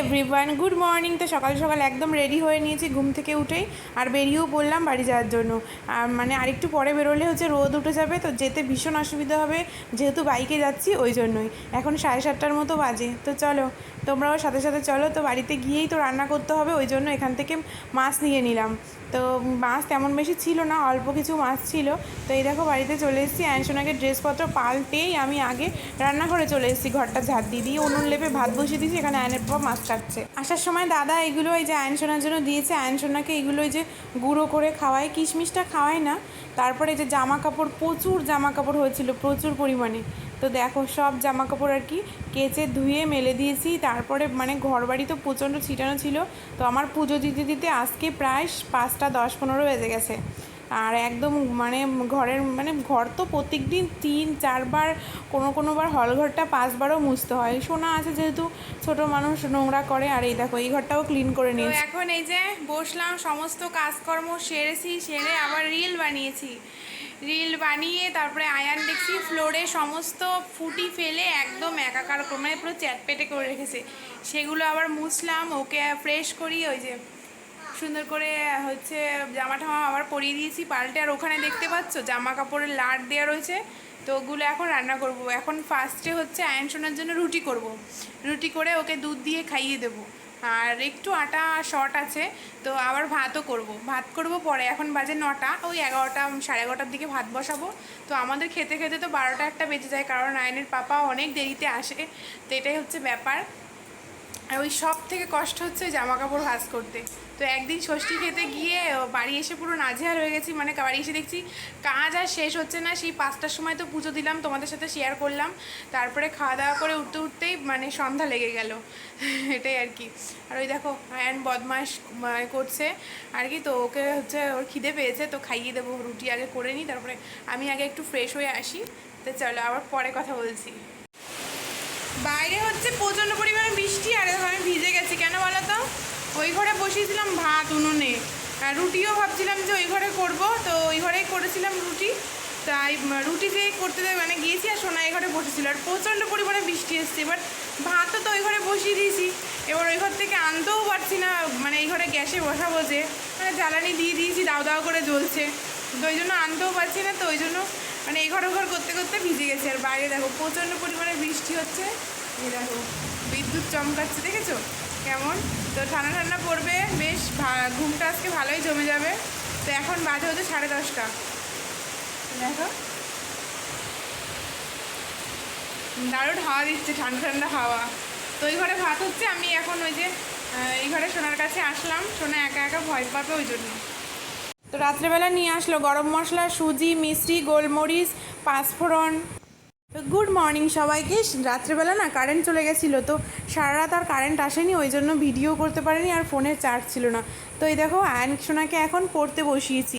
Everyone good morning তো সকাল সকাল একদম রেডি হয়ে নিয়েছি ঘুম থেকে উঠেই। আর বেরিয়েও পড়লাম বাড়ি যাওয়ার জন্য। আর মানে আরেকটু পরে বেরোলে হচ্ছে রোদ উঠে যাবে, তো যেতে ভীষণ অসুবিধা হবে। যেহেতু বাইকে যাচ্ছি, ওই জন্যই। এখন সাড়ে সাতটার মতো বাজে। তো চলো, তোমরাও সাথে সাথে চলো। তো বাড়িতে গিয়েই তো রান্না করতে হবে, ওই জন্য এখান থেকে মাছ নিয়ে নিলাম। তো মাছ তেমন বেশি ছিল না, অল্প কিছু মাছ ছিল। তো এই দেখো বাড়িতে চলে এসেছি অ্যানসোনাকে ড্রেসপত্র পাল্টেই আমি আগে রান্নাঘরে চলে এসেছি, ঘরটা ঝাঁট দিয়ে দিয়ে উনুন লেপে ভাত বসিয়ে দিয়েছি, এখানে আয়নের পর মাছ কাটছে। আসার সময় দাদা এগুলো এই যে আয়নসোনার জন্য দিয়েছে আয়নসোনাকে এগুলো এই যে গুঁড়ো করে খাওয়ায়, কিশমিশটা খাওয়ায় না তারপরে যে জামা কাপড় প্রচুর জামা কাপড় হয়েছিল, প্রচুর পরিমাণে। তো দেখো, সব জামা কাপড় আর কি কেচে ধুয়ে মেলে দিয়েছি। তারপরে মানে ঘরবাড়ি তো প্রচণ্ড ছিটানো ছিল। তো আমার পুজো দিতে দিতে আজকে প্রায় পাঁচটা, দশ, পনেরো বেজে গেছে। আর একদম মানে ঘরের মানে ঘর তো প্রত্যেক দিন তিন চারবার কোনো কোনোবার হল ঘরটা পাঁচবারও মুছতে হয়। সোনা আছে যেহেতু ছোট মানুষ নোংরা করে আর এই দেখো এই ঘরটাও ক্লিন করে নিয়েছি। এখন এই যে বসলাম সমস্ত কাজকর্ম সেরেছি সেরে আবার রিল বানিয়েছি। রিল বানিয়ে তারপরে আয়ান দেখছি ফ্লোরে সমস্ত ফুটি ফেলে একদম একাকার করে মানে পুরো চ্যাটপেটে করে রেখেছে। সেগুলো আবার মুছলাম ওকে ফ্রেশ করি ওই যে সুন্দর করে হচ্ছে জামা ঠামা আবার পরিয়ে দিয়েছি, পাল্টে আর ওখানে দেখতে পাচ্ছ জামা কাপড়ের লাট দেওয়া রয়েছে। তো ওগুলো এখন রান্না করব। এখন ফার্স্টে হচ্ছে আয়ন শোনার জন্য রুটি করব। রুটি করে ওকে দুধ দিয়ে খাইয়ে দেবো। আর একটু আটা শর্ট আছে, তো আবার ভাতও করব। ভাত করব পরে, এখন বাজে নটা, ওই এগারোটা, সাড়ে এগারোটার দিকে ভাত বসাবো। তো আমাদের খেতে খেতে তো বারোটা একটা বেজে যায়, কারণ আয়নের পাপা অনেক দেরিতে আসে। তো এটাই হচ্ছে ব্যাপার। আর ওই সব থেকে কষ্ট হচ্ছে জামা কাপড় ভাজ করতে। তো একদিন ষষ্ঠী খেতে গিয়ে বাড়ি এসে পুরো নাজেহাল হয়ে গেছি মানে বাড়ি এসে দেখছি কাজ আর শেষ হচ্ছে না, সেই পাঁচটার সময় তো পুজো দিলাম, তোমাদের সাথে শেয়ার করলাম। তারপরে খাওয়া দাওয়া করে উঠতে উঠতেই মানে সন্ধ্যা লেগে গেল। এটাই আর কি। আর ওই দেখো, আয়ান বদমাস মানে করছে। আর কি তো ওকে হচ্ছে, ওর খিদে পেয়েছে, তো খাইয়ে দেবো, রুটি আগে করে নিই, তারপরে আমি আগে একটু ফ্রেশ হয়ে আসি। তো চলো আবার পরে কথা বলছি। বাইরে হচ্ছে প্রচণ্ড পরিমাণে বৃষ্টি, আর আমি ভিজে গেছি। কেন বলো তো? ওই ঘরে বসিয়েছিলাম ভাত, উনুনে। আর রুটিও ভাবছিলাম যে ওই ঘরে করব, তো ওই ঘরেই করেছিলাম রুটি। তাই রুটি যে করতে দেয় মানে গিয়েছি আর সোনা এই ঘরে বসেছিল। আর প্রচণ্ড পরিমাণে বৃষ্টি এসছে। এবার ভাতও তো ওই ঘরে বসিয়ে দিয়েছি। এবার ওই ঘর থেকে আনতেও পারছি না। মানে এই ঘরে গ্যাসে বসাবো যে মানে জ্বালানি দিয়ে দিয়েছি, দাও দাও করে জ্বলছে। তো ওই জন্য আনতেও পারছি না, তো ওই জন্য মানে এই ঘর ঘর করতে করতে ভিজে গেছে। আর বাইরে দেখো প্রচণ্ড পরিমাণে বৃষ্টি হচ্ছে। এই দেখো, বিদ্যুৎ চমকাচ্ছে, দেখেছ? কেমন? তো ঠান্ডা ঠান্ডা পড়বে, বেশ ঘুমটা আজকে ভালোই জমে যাবে। তো এখন বাজে হচ্ছে সাড়ে দশটা। দেখো। দারুণ হাওয়া দিচ্ছে, ঠান্ডা ঠান্ডা হাওয়া। তো ওই ঘরে ভাত হচ্ছে, আমি এখন ওই যে এই ঘরে সোনার কাছে আসলাম। সোনা একা একা ভয় পাবে ওই জন্য। তো রাত্রেবেলা নিয়ে আসলো গরম মশলা, সুজি, মিষ্টি, গোলমরিচ, পাঁচফোড়ন। গুড মর্নিং সবাইকে। রাত্রেবেলা না কারেন্ট চলে গেছিল, তো সারা রাত আর কারেন্ট আসেনি, ওই জন্য ভিডিও করতে পারেনি আর ফোনের চার্জ ছিল না। তো এই দেখো আয়ন সোনাকে এখন পড়তে বসিয়েছি।